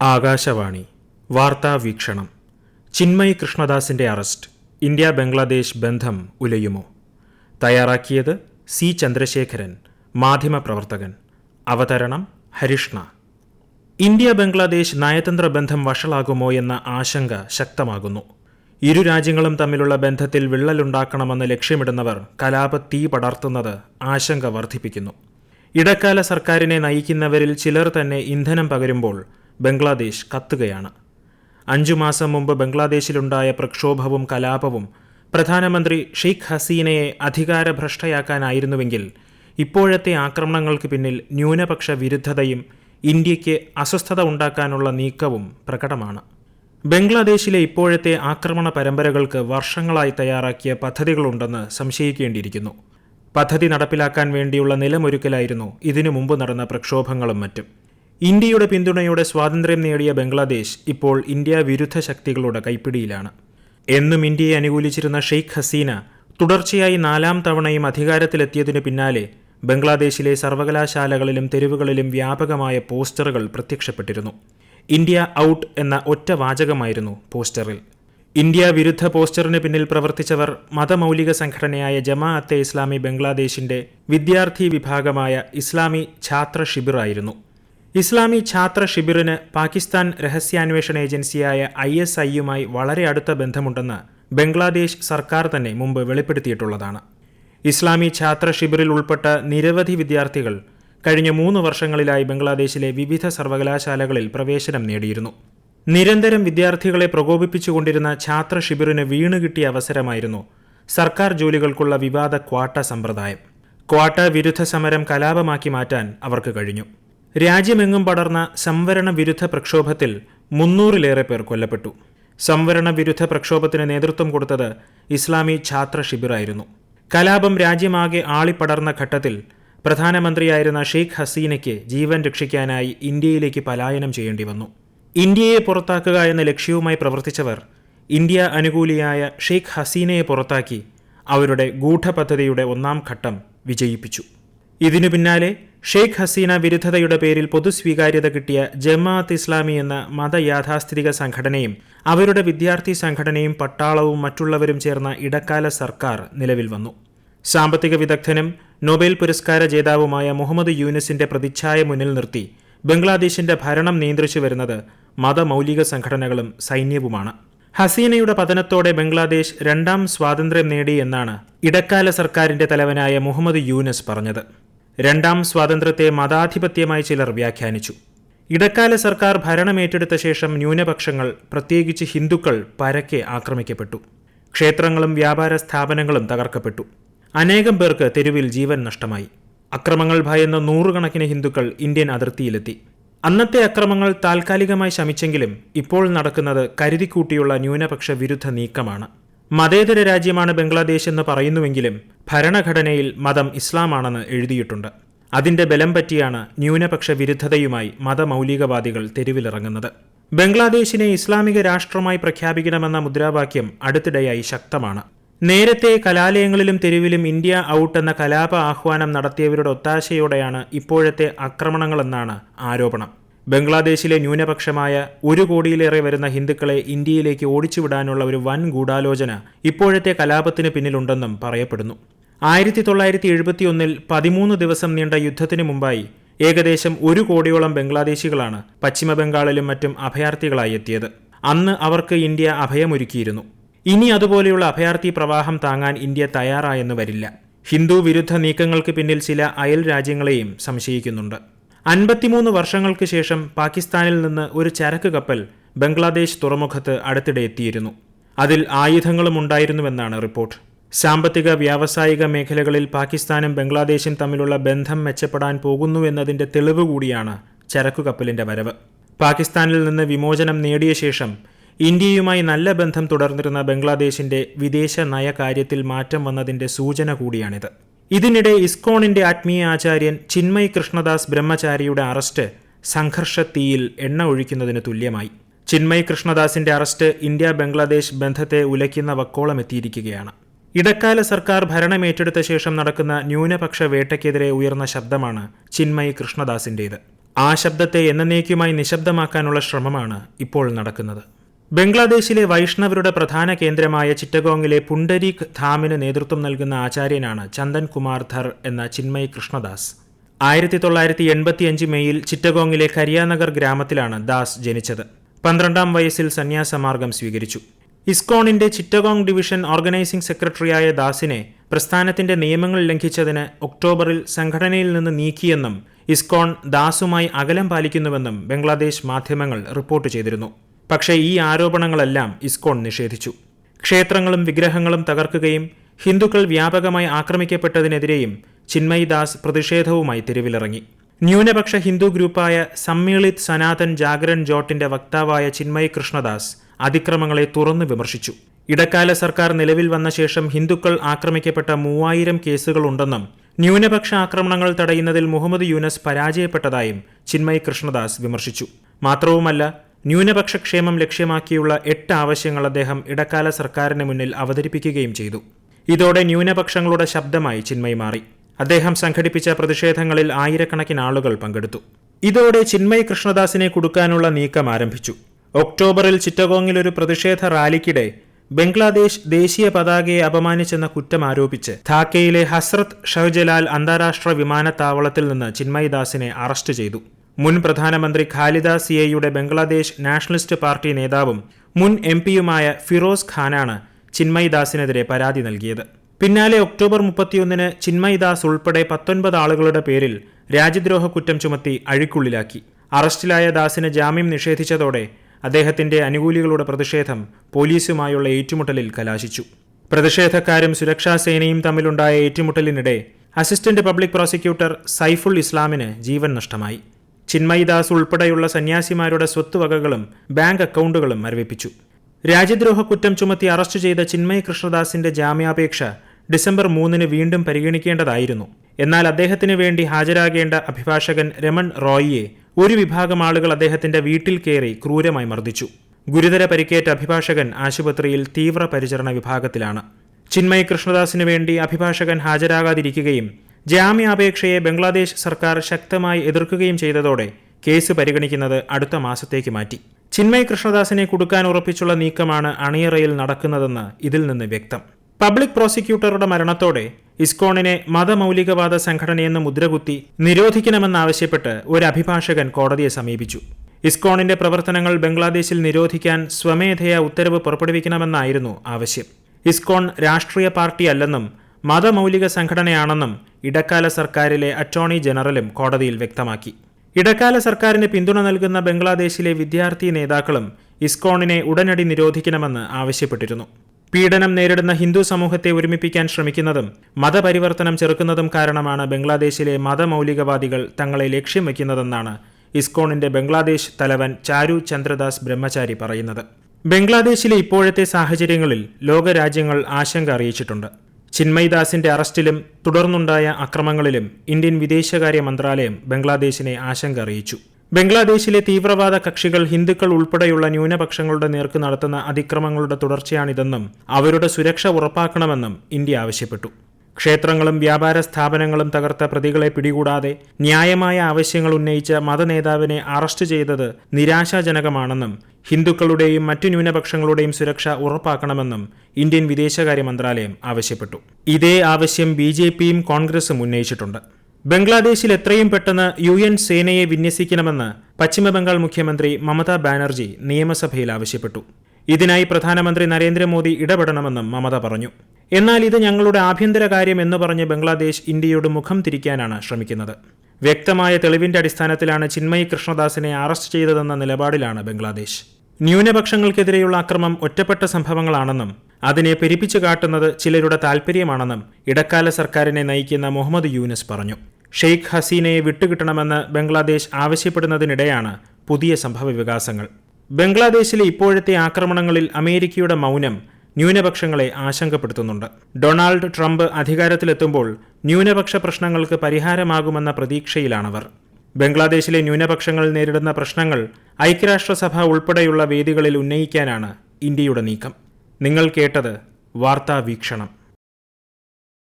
ആകാശവാണി. വാർത്താ വീക്ഷണം. ചിന്മയ് കൃഷ്ണദാസിന്റെ അറസ്റ്റ്. ഇന്ത്യ ബംഗ്ലാദേശ് ബന്ധം ഉലയുമോ? തയ്യാറാക്കിയത് സി ചന്ദ്രശേഖരൻ മാധ്യമപ്രവർത്തകൻ അവതരണം ഹരിഷ്ണ. ഇന്ത്യ ബംഗ്ലാദേശ് നയതന്ത്ര ബന്ധം വഷളാകുമോ എന്ന ആശങ്ക ശക്തമാകുന്നു. ഇരു രാജ്യങ്ങളും തമ്മിലുള്ള ബന്ധത്തിൽ വിള്ളലുണ്ടാക്കണമെന്ന് ലക്ഷ്യമിടുന്നവർ കലാപ തീ പടർത്തുന്നത് ആശങ്ക വർദ്ധിപ്പിക്കുന്നു. ഇടക്കാല സർക്കാരിനെ നയിക്കുന്നവരിൽ ചിലർ തന്നെ ഇന്ധനം പകരുമ്പോൾ ബംഗ്ലാദേശ് കത്തുകയാണ്. അഞ്ചു മാസം മുമ്പ് ബംഗ്ലാദേശിലുണ്ടായ പ്രക്ഷോഭവും കലാപവും പ്രധാനമന്ത്രി ഷെയ്ഖ് ഹസീനയെ അധികാരഭ്രഷ്ടയാക്കാനായിരുന്നുവെങ്കിൽ ഇപ്പോഴത്തെ ആക്രമണങ്ങൾക്ക് പിന്നിൽ ന്യൂനപക്ഷ വിരുദ്ധതയും ഇന്ത്യയ്ക്ക് അസ്വസ്ഥത ഉണ്ടാക്കാനുള്ള നീക്കവും പ്രകടമാണ്. ബംഗ്ലാദേശിലെ ഇപ്പോഴത്തെ ആക്രമണ പരമ്പരകൾക്ക് വർഷങ്ങളായി തയ്യാറാക്കിയ പദ്ധതികളുണ്ടെന്ന് സംശയിക്കേണ്ടിയിരിക്കുന്നു. പദ്ധതി നടപ്പിലാക്കാൻ വേണ്ടിയുള്ള നിലമൊരുക്കലായിരുന്നു ഇതിനു മുമ്പ് നടന്ന പ്രക്ഷോഭങ്ങളും മറ്റും. ഇന്ത്യയുടെ പിന്തുണയോടെ സ്വാതന്ത്ര്യം നേടിയ ബംഗ്ലാദേശ് ഇപ്പോൾ ഇന്ത്യ വിരുദ്ധ ശക്തികളുടെ കൈപ്പിടിയിലാണ്. എന്നും ഇന്ത്യയെ അനുകൂലിച്ചിരുന്ന ഷെയ്ഖ് ഹസീന തുടർച്ചയായി നാലാം തവണയും അധികാരത്തിലെത്തിയതിനു പിന്നാലെ ബംഗ്ലാദേശിലെ സർവകലാശാലകളിലും തെരുവുകളിലും വ്യാപകമായ പോസ്റ്ററുകൾ പ്രത്യക്ഷപ്പെട്ടിരുന്നു. ഇന്ത്യ ഔട്ട് എന്ന ഒറ്റ വാചകമായിരുന്നു പോസ്റ്ററിൽ. ഇന്ത്യ വിരുദ്ധ പോസ്റ്ററിന് പിന്നിൽ പ്രവർത്തിച്ചവർ മതമൗലിക സംഘടനയായ ജമാഅത്തെ ഇസ്ലാമി ബംഗ്ലാദേശിന്റെ വിദ്യാർത്ഥി വിഭാഗമായ ഇസ്ലാമി ഛാത്ര ഷിബിർ ആയിരുന്നു ഇസ്ലാമി ഛാത്ര ഷിബിറിന് പാകിസ്ഥാൻ രഹസ്യാന്വേഷണ ഏജൻസിയായ ഐ എസ് ഐയുമായി വളരെ അടുത്ത ബന്ധമുണ്ടെന്ന് ബംഗ്ലാദേശ് സർക്കാർ തന്നെ മുമ്പ് വെളിപ്പെടുത്തിയിട്ടുള്ളതാണ്. ഇസ്ലാമി ഛാത്ര ഷിബിറിൽ ഉൾപ്പെട്ട നിരവധി വിദ്യാർത്ഥികൾ കഴിഞ്ഞ മൂന്ന് വർഷങ്ങളിലായി ബംഗ്ലാദേശിലെ വിവിധ സർവകലാശാലകളിൽ പ്രവേശനം നേടിയിരുന്നു. നിരന്തരം വിദ്യാർത്ഥികളെ പ്രകോപിപ്പിച്ചുകൊണ്ടിരുന്ന ഛാത്ര ഷിബിറിന് വീണുകിട്ടിയ അവസരമായിരുന്നു സർക്കാർ ജോലികൾക്കുള്ള വിവാദ ക്വാട്ട സമ്പ്രദായം. ക്വാട്ട വിരുദ്ധ സമരം കലാപമാക്കി മാറ്റാൻ അവർക്ക് കഴിഞ്ഞു. രാജ്യമെങ്ങും പടർന്ന സംവരണ വിരുദ്ധ പ്രക്ഷോഭത്തിൽ മുന്നൂറിലേറെ പേർ കൊല്ലപ്പെട്ടു. സംവരണ വിരുദ്ധ പ്രക്ഷോഭത്തിന് നേതൃത്വം കൊടുത്തത് ഇസ്ലാമി ഛാത്ര ഷിബിറായിരുന്നു കലാപം രാജ്യമാകെ ആളിപ്പടർന്ന ഘട്ടത്തിൽ പ്രധാനമന്ത്രിയായിരുന്ന ഷെയ്ഖ് ഹസീനയ്ക്ക് ജീവൻ രക്ഷിക്കാനായി ഇന്ത്യയിലേക്ക് പലായനം ചെയ്യേണ്ടി വന്നു. ഇന്ത്യയെ പുറത്താക്കുക എന്ന ലക്ഷ്യവുമായി പ്രവർത്തിച്ചവർ ഇന്ത്യ അനുകൂലിയായ ഷെയ്ഖ് ഹസീനയെ പുറത്താക്കി അവരുടെ ഗൂഢപദ്ധതിയുടെ ഒന്നാം ഘട്ടം വിജയിപ്പിച്ചു. ഇതിനു പിന്നാലെ ഷെയ്ഖ് ഹസീന വിരുദ്ധതയുടെ പേരിൽ പൊതുസ്വീകാര്യത കിട്ടിയ ജമാഅത്ത് ഇസ്ലാമി എന്ന മതയാഥാസ്ഥിതിക സംഘടനയും അവരുടെ വിദ്യാർത്ഥി സംഘടനയും പട്ടാളവും മറ്റുള്ളവരും ചേർന്ന ഇടക്കാല സർക്കാർ നിലവിൽ വന്നു. സാമ്പത്തിക വിദഗ്ധനും നൊബേൽ പുരസ്കാര ജേതാവുമായ മുഹമ്മദ് യൂനിസിന്റെ പ്രതിച്ഛായ മുന്നിൽ നിർത്തി ബംഗ്ലാദേശിന്റെ ഭരണം നിയന്ത്രിച്ചു വരുന്നത് മതമൗലിക സംഘടനകളും സൈന്യവുമാണ്. ഹസീനയുടെ പതനത്തോടെ ബംഗ്ലാദേശ് രണ്ടാം സ്വാതന്ത്ര്യം നേടി എന്നാണ് ഇടക്കാല സർക്കാരിന്റെ തലവനായ മുഹമ്മദ് യൂനസ് പറഞ്ഞത്. രണ്ടാം സ്വാതന്ത്ര്യത്തെ മതാധിപത്യമായി ചിലർ വ്യാഖ്യാനിച്ചു. ഇടക്കാല സർക്കാർ ഭരണമേറ്റെടുത്ത ശേഷം ന്യൂനപക്ഷങ്ങൾ പ്രത്യേകിച്ച് ഹിന്ദുക്കൾ പരക്കെ ആക്രമിക്കപ്പെട്ടു. ക്ഷേത്രങ്ങളും വ്യാപാര സ്ഥാപനങ്ങളും തകർക്കപ്പെട്ടു. അനേകം പേർക്ക് തെരുവിൽ ജീവൻ നഷ്ടമായി. അക്രമങ്ങൾ ഭയന്ന നൂറുകണക്കിന് ഹിന്ദുക്കൾ ഇന്ത്യൻ അതിർത്തിയിലെത്തി. അന്നത്തെ അക്രമങ്ങൾ താൽക്കാലികമായി ശമിച്ചെങ്കിലും ഇപ്പോൾ നടക്കുന്നത് കരുതിക്കൂട്ടിയുള്ള ന്യൂനപക്ഷ വിരുദ്ധ നീക്കമാണ്. മതേതര രാജ്യമാണ് ബംഗ്ലാദേശ് എന്ന് പറയുന്നുവെങ്കിലും ഭരണഘടനയിൽ മതം ഇസ്ലാമാണെന്ന് എഴുതിയിട്ടുണ്ട്. അതിന്റെ ബലം പറ്റിയാണ് ന്യൂനപക്ഷ വിരുദ്ധതയുമായി മതമൗലികവാദികൾ തെരുവിലിറങ്ങുന്നത്. ബംഗ്ലാദേശിനെ ഇസ്ലാമിക രാഷ്ട്രമായി പ്രഖ്യാപിക്കണമെന്ന മുദ്രാവാക്യം അടുത്തിടെയായി ശക്തമാണ്. നേരത്തെ കലാലയങ്ങളിലും തെരുവിലും ഇന്ത്യ ഔട്ട് എന്ന കലാപ ആഹ്വാനം നടത്തിയവരുടെ ഒത്താശയോടെയാണ് ഇപ്പോഴത്തെ ആക്രമണങ്ങളെന്നാണ് ആരോപണം. ബംഗ്ലാദേശിലെ ന്യൂനപക്ഷമായ ഒരു കോടിയിലേറെ വരുന്ന ഹിന്ദുക്കളെ ഇന്ത്യയിലേക്ക് ഓടിച്ചുവിടാനുള്ള ഒരു വൻ ഗൂഢാലോചന ഇപ്പോഴത്തെ കലാപത്തിന് പിന്നിലുണ്ടെന്നും പറയപ്പെടുന്നു. ആയിരത്തി തൊള്ളായിരത്തി എഴുപത്തിയൊന്നിൽ പതിമൂന്ന് ദിവസം നീണ്ട യുദ്ധത്തിന് മുമ്പായി ഏകദേശം ഒരു കോടിയോളം ബംഗ്ലാദേശികളാണ് പശ്ചിമ ബംഗാളിലും മറ്റും അഭയാർത്ഥികളായി എത്തിയത്. അന്ന് അവർക്ക് ഇന്ത്യ അഭയമൊരുക്കിയിരുന്നു. ഇനി അതുപോലെയുള്ള അഭയാർത്ഥി പ്രവാഹം താങ്ങാൻ ഇന്ത്യ തയ്യാറായെന്ന് വരില്ല. ഹിന്ദു വിരുദ്ധ നീക്കങ്ങൾക്ക് പിന്നിൽ ചില അയൽ രാജ്യങ്ങളെയും സംശയിക്കുന്നുണ്ട്. അൻപത്തിമൂന്ന് വർഷങ്ങൾക്ക് ശേഷം പാകിസ്ഥാനിൽ നിന്ന് ഒരു ചരക്ക് കപ്പൽ ബംഗ്ലാദേശ് തുറമുഖത്ത് അടുത്തിടെ എത്തിയിരുന്നു. അതിൽ ആയുധങ്ങളും ഉണ്ടായിരുന്നുവെന്നാണ് റിപ്പോർട്ട്. സാമ്പത്തിക വ്യാവസായിക മേഖലകളിൽ പാകിസ്ഥാനും ബംഗ്ലാദേശും തമ്മിലുള്ള ബന്ധം മെച്ചപ്പെടാൻ പോകുന്നുവെന്നതിന്റെ തെളിവ് കൂടിയാണ് വരവ്. പാകിസ്ഥാനിൽ നിന്ന് വിമോചനം നേടിയ ശേഷം ഇന്ത്യയുമായി നല്ല ബന്ധം തുടർന്നിരുന്ന ബംഗ്ലാദേശിന്റെ വിദേശ നയകാര്യത്തിൽ മാറ്റം വന്നതിന്റെ സൂചന കൂടിയാണിത്. ഇതിനിടെ ഇസ്കോണിന്റെ ആത്മീയ ആചാര്യൻ ചിന്മയ് കൃഷ്ണദാസ് ബ്രഹ്മചാരിയുടെ അറസ്റ്റ് സംഘർഷത്തീയിൽ എണ്ണ ഒഴിക്കുന്നതിന് തുല്യമായി. ചിന്മയ് കൃഷ്ണദാസിന്റെ അറസ്റ്റ് ഇന്ത്യ ബംഗ്ലാദേശ് ബന്ധത്തെ ഉലയ്ക്കുന്ന വക്കോളം എത്തിയിരിക്കുകയാണ്. ഇടക്കാല സർക്കാർ ഭരണമേറ്റെടുത്ത ശേഷം നടക്കുന്ന ന്യൂനപക്ഷ വേട്ടയ്ക്കെതിരെ ഉയർന്ന ശബ്ദമാണ് ചിന്മയ് കൃഷ്ണദാസിന്റേത്. ആ ശബ്ദത്തെ എന്നേക്കുമായി നിശബ്ദമാക്കാനുള്ള ശ്രമമാണ് ഇപ്പോൾ നടക്കുന്നത്. ബംഗ്ലാദേശിലെ വൈഷ്ണവരുടെ പ്രധാന കേന്ദ്രമായ ചിറ്റഗോങ്ങിലെ പുണ്ടരീഖ് ധാമിന് നേതൃത്വം നൽകുന്ന ആചാര്യനാണ് ചന്ദൻ കുമാർ ധർ എന്ന ചിന്മയ് കൃഷ്ണദാസ്. ആയിരത്തി തൊള്ളായിരത്തി എൺപത്തിയഞ്ച് മെയ്യിൽ ചിറ്റഗോങ്ങിലെ കരിയാനഗർ ഗ്രാമത്തിലാണ് ദാസ് ജനിച്ചത്. പന്ത്രണ്ടാം വയസ്സിൽ സന്യാസമാർഗം സ്വീകരിച്ചു. ഇസ്കോണിന്റെ ചിറ്റഗോങ് ഡിവിഷൻ ഓർഗനൈസിംഗ് സെക്രട്ടറിയായ ദാസിനെ പ്രസ്ഥാനത്തിന്റെ നിയമങ്ങൾ ലംഘിച്ചതിന് ഒക്ടോബറിൽ സംഘടനയിൽ നിന്ന് നീക്കിയെന്നും ഇസ്കോൺ ദാസുമായി അകലം പാലിക്കുന്നുവെന്നും ബംഗ്ലാദേശ് മാധ്യമങ്ങൾ റിപ്പോർട്ട് ചെയ്തിരുന്നു. പക്ഷേ ഈ ആരോപണങ്ങളെല്ലാം ഇസ്കോൺ നിഷേധിച്ചു. ക്ഷേത്രങ്ങളും വിഗ്രഹങ്ങളും തകർക്കുകയും ഹിന്ദുക്കൾ വ്യാപകമായി ആക്രമിക്കപ്പെട്ടതിനെതിരെയും ചിന്മയ് ദാസ് പ്രതിഷേധവുമായി തെരുവിലിറങ്ങി. ന്യൂനപക്ഷ ഹിന്ദു ഗ്രൂപ്പായ സമ്മേളിത് സനാതൻ ജാഗരൺ ജോട്ടിന്റെ വക്താവായ ചിന്മയ് കൃഷ്ണദാസ് അതിക്രമങ്ങളെ തുറന്നു വിമർശിച്ചു. ഇടക്കാല സർക്കാർ നിലവിൽ വന്ന ശേഷം ഹിന്ദുക്കൾ ആക്രമിക്കപ്പെട്ട മൂവായിരം കേസുകളുണ്ടെന്നും ന്യൂനപക്ഷ ആക്രമണങ്ങൾ തടയുന്നതിൽ മുഹമ്മദ് യൂനസ് പരാജയപ്പെട്ടതായും ചിന്മയ് കൃഷ്ണദാസ് വിമർശിച്ചു. മാത്രവുമല്ല ന്യൂനപക്ഷ ക്ഷേമം ലക്ഷ്യമാക്കിയുള്ള എട്ട് ആവശ്യങ്ങൾ അദ്ദേഹം ഇടക്കാല സർക്കാരിന് മുന്നിൽ അവതരിപ്പിക്കുകയും ചെയ്തു. ഇതോടെ ന്യൂനപക്ഷങ്ങളുടെ ശബ്ദമായി ചിന്മയ് മാറി. അദ്ദേഹം സംഘടിപ്പിച്ച പ്രതിഷേധങ്ങളിൽ ആയിരക്കണക്കിന് ആളുകൾ പങ്കെടുത്തു. ഇതോടെ ചിന്മയ് കൃഷ്ണദാസിനെ കൊടുക്കാനുള്ള നീക്കം ആരംഭിച്ചു. ഒക്ടോബറിൽ ചിറ്റഗോങ്ങിൽ ഒരു പ്രതിഷേധ റാലിക്കിടെ ബംഗ്ലാദേശ് ദേശീയ പതാകയെ അപമാനിച്ചെന്ന കുറ്റം ആരോപിച്ച് ധാക്കയിലെ ഹസ്രത് ഷഹ്ജലാൽ അന്താരാഷ്ട്ര വിമാനത്താവളത്തിൽ നിന്ന് ചിന്മയ് ദാസിനെ അറസ്റ്റ് ചെയ്തു. മുൻ പ്രധാനമന്ത്രി ഖാലിദ സിയയുടെ ബംഗ്ലാദേശ് നാഷണലിസ്റ്റ് പാർട്ടി നേതാവും മുൻ എം പിയുമായ ഫിറോസ് ഖാനാണ് ചിന്മയ് ദാസിനെതിരെ പരാതി നൽകിയത്. പിന്നാലെ ഒക്ടോബർ മുപ്പത്തിയൊന്നിന് ചിന്മയ് ദാസ് ഉൾപ്പെടെ പത്തൊൻപത് ആളുകളുടെ പേരിൽ രാജ്യദ്രോഹ കുറ്റം ചുമത്തി അഴിക്കുള്ളിലാക്കി. അറസ്റ്റിലായ ദാസിന് ജാമ്യം നിഷേധിച്ചതോടെ അദ്ദേഹത്തിന്റെ അനുകൂലികളുടെ പ്രതിഷേധം പോലീസുമായുള്ള ഏറ്റുമുട്ടലിൽ കലാശിച്ചു. പ്രതിഷേധക്കാരും സുരക്ഷാസേനയും തമ്മിലുണ്ടായ ഏറ്റുമുട്ടലിനിടെ അസിസ്റ്റന്റ് പബ്ലിക് പ്രോസിക്യൂട്ടർ സൈഫുൾ ഇസ്ലാമിന് ജീവൻ നഷ്ടമായി. ചിന്മയ് ദാസ് ഉൾപ്പെടെയുള്ള സന്യാസിമാരുടെ സ്വത്തുവകകളും ബാങ്ക് അക്കൗണ്ടുകളും മരവിപ്പിച്ചു. രാജ്യദ്രോഹ കുറ്റം ചുമത്തി അറസ്റ്റ് ചെയ്ത ചിന്മയ് കൃഷ്ണദാസിന്റെ ജാമ്യാപേക്ഷ ഡിസംബർ മൂന്നിന് വീണ്ടും പരിഗണിക്കേണ്ടതായിരുന്നു. എന്നാൽ അദ്ദേഹത്തിന് വേണ്ടി ഹാജരാകേണ്ട അഭിഭാഷകൻ രമൺ റോയിയെ ഒരു വിഭാഗം ആളുകൾ അദ്ദേഹത്തിന്റെ വീട്ടിൽ കയറി ക്രൂരമായി മർദ്ദിച്ചു. ഗുരുതര പരിക്കേറ്റ അഭിഭാഷകൻ ആശുപത്രിയിൽ തീവ്ര പരിചരണ വിഭാഗത്തിലാണ്. ചിന്മയ് കൃഷ്ണദാസിനു വേണ്ടി അഭിഭാഷകൻ ഹാജരാകാതിരിക്കുകയും ജാമ്യാപേക്ഷയെ ബംഗ്ലാദേശ് സർക്കാർ ശക്തമായി എതിർക്കുകയും ചെയ്തതോടെ കേസ് പരിഗണിക്കുന്നത് അടുത്ത മാസത്തേക്ക് മാറ്റി. ചിന്മയ് കൃഷ്ണദാസിനെ കൊടുക്കാൻ ഉറപ്പിച്ചുള്ള നീക്കമാണ് അണിയറയിൽ നടക്കുന്നതെന്ന് ഇതിൽ നിന്ന് വ്യക്തം. പബ്ലിക് പ്രോസിക്യൂട്ടറുടെ മരണത്തോടെ ഇസ്കോണിനെ മതമൗലികവാദ സംഘടനയെന്ന് മുദ്രകുത്തി നിരോധിക്കണമെന്നാവശ്യപ്പെട്ട് ഒരു അഭിഭാഷകൻ കോടതിയെ സമീപിച്ചു. ഇസ്കോണിന്റെ പ്രവർത്തനങ്ങൾ ബംഗ്ലാദേശിൽ നിരോധിക്കാൻ സ്വമേധയാ ഉത്തരവ് പുറപ്പെടുവിക്കണമെന്നായിരുന്നു ആവശ്യം. ഇസ്കോൺ രാഷ്ട്രീയ പാർട്ടിയല്ലെന്നും മതമൗലിക സംഘടനയാണെന്നും ഇടക്കാല സർക്കാരിലെ അറ്റോർണി ജനറലും കോടതിയിൽ വ്യക്തമാക്കി. ഇടക്കാല സർക്കാരിന് പിന്തുണ നൽകുന്ന ബംഗ്ലാദേശിലെ വിദ്യാർത്ഥി നേതാക്കളും ഇസ്കോണിനെ ഉടനടി നിരോധിക്കണമെന്ന് ആവശ്യപ്പെട്ടിരുന്നു. പീഡനം നേരിടുന്ന ഹിന്ദു സമൂഹത്തെ ഒരുമിപ്പിക്കാൻ ശ്രമിക്കുന്നതും മതപരിവർത്തനം ചെറുക്കുന്നതും കാരണമാണ് ബംഗ്ലാദേശിലെ മതമൗലികവാദികൾ തങ്ങളെ ലക്ഷ്യം വയ്ക്കുന്നതെന്നാണ് ഇസ്കോണിന്റെ ബംഗ്ലാദേശ് തലവൻ ചാരു ചന്ദ്രദാസ് ബ്രഹ്മചാരി പറയുന്നത്. ബംഗ്ലാദേശിലെ ഇപ്പോഴത്തെ സാഹചര്യങ്ങളിൽ ലോകരാജ്യങ്ങൾ ആശങ്ക അറിയിച്ചിട്ടുണ്ട്. ചിന്മയ് ദാസിന്റെ അറസ്റ്റിലും തുടർന്നുണ്ടായ അക്രമങ്ങളിലും ഇന്ത്യൻ വിദേശകാര്യ മന്ത്രാലയം ബംഗ്ലാദേശിനെ ആശങ്ക അറിയിച്ചു. ബംഗ്ലാദേശിലെ തീവ്രവാദ കക്ഷികൾ ഹിന്ദുക്കൾ ഉൾപ്പെടെയുള്ള ന്യൂനപക്ഷങ്ങളുടെ നേർക്ക് നടത്തുന്ന അതിക്രമങ്ങളുടെ തുടർച്ചയാണിതെന്നും അവരുടെ സുരക്ഷ ഉറപ്പാക്കണമെന്നും ഇന്ത്യ ആവശ്യപ്പെട്ടു. ക്ഷേത്രങ്ങളും വ്യാപാര സ്ഥാപനങ്ങളും തകർത്ത പ്രതികളെ പിടികൂടാതെ ന്യായമായ ആവശ്യങ്ങൾ ഉന്നയിച്ച മതനേതാവിനെ അറസ്റ്റ് ചെയ്തത് നിരാശാജനകമാണെന്നും ഹിന്ദുക്കളുടെയും മറ്റു ന്യൂനപക്ഷങ്ങളുടെയും സുരക്ഷ ഉറപ്പാക്കണമെന്നും ഇന്ത്യൻ വിദേശകാര്യ മന്ത്രാലയം ആവശ്യപ്പെട്ടു. ഇതേ ആവശ്യം ബി ജെ പിയും കോൺഗ്രസും ഉന്നയിച്ചിട്ടുണ്ട്. ബംഗ്ലാദേശിൽ എത്രയും പെട്ടെന്ന് യു എൻ സേനയെ വിന്യസിക്കണമെന്ന് പശ്ചിമബംഗാൾ മുഖ്യമന്ത്രി മമതാ ബാനർജി നിയമസഭയിൽ ആവശ്യപ്പെട്ടു. ഇതിനായി പ്രധാനമന്ത്രി നരേന്ദ്രമോദി ഇടപെടണമെന്നും മമത പറഞ്ഞു. എന്നാൽ ഇത് ഞങ്ങളുടെ ആഭ്യന്തര കാര്യം എന്ന് പറഞ്ഞ് ബംഗ്ലാദേശ് ഇന്ത്യയോട് മുഖം തിരിക്കാനാണ് ശ്രമിക്കുന്നത്. വ്യക്തമായ തെളിവിന്റെ അടിസ്ഥാനത്തിലാണ് ചിന്മയി കൃഷ്ണദാസിനെ അറസ്റ്റ് ചെയ്തതെന്ന നിലപാടിലാണ് ബംഗ്ലാദേശ്. ന്യൂനപക്ഷങ്ങൾക്കെതിരെയുള്ള അക്രമം ഒറ്റപ്പെട്ട സംഭവങ്ങളാണെന്നും അതിനെ പെരിപ്പിച്ചു കാട്ടുന്നത് ചിലരുടെ താൽപ്പര്യമാണെന്നും ഇടക്കാല സർക്കാരിനെ നയിക്കുന്ന മുഹമ്മദ് യൂനസ് പറഞ്ഞു. ഷെയ്ഖ് ഹസീനയെ വിട്ടുകിട്ടണമെന്ന് ബംഗ്ലാദേശ് ആവശ്യപ്പെടുന്നതിനിടെയാണ് പുതിയ സംഭവ വികാസങ്ങൾ ബംഗ്ലാദേശിലെ ഇപ്പോഴത്തെ ആക്രമണങ്ങളിൽ അമേരിക്കയുടെ മൗനം ന്യൂനപക്ഷങ്ങളെ ആശങ്കപ്പെടുത്തുന്നുണ്ട്. ഡൊണാൾഡ് ട്രംപ് അധികാരത്തിലെത്തുമ്പോൾ ന്യൂനപക്ഷ പ്രശ്നങ്ങൾക്ക് പരിഹാരമാകുമെന്ന പ്രതീക്ഷയിലാണവർ. ബംഗ്ലാദേശിലെ ന്യൂനപക്ഷങ്ങൾ നേരിടുന്ന പ്രശ്നങ്ങൾ ഐക്യരാഷ്ട്രസഭ ഉൾപ്പെടെയുള്ള വേദികളിൽ ഉന്നയിക്കാനാണ് ഇന്ത്യയുടെ നീക്കം. നിങ്ങൾ കേട്ടത് വാർത്താ വീക്ഷണം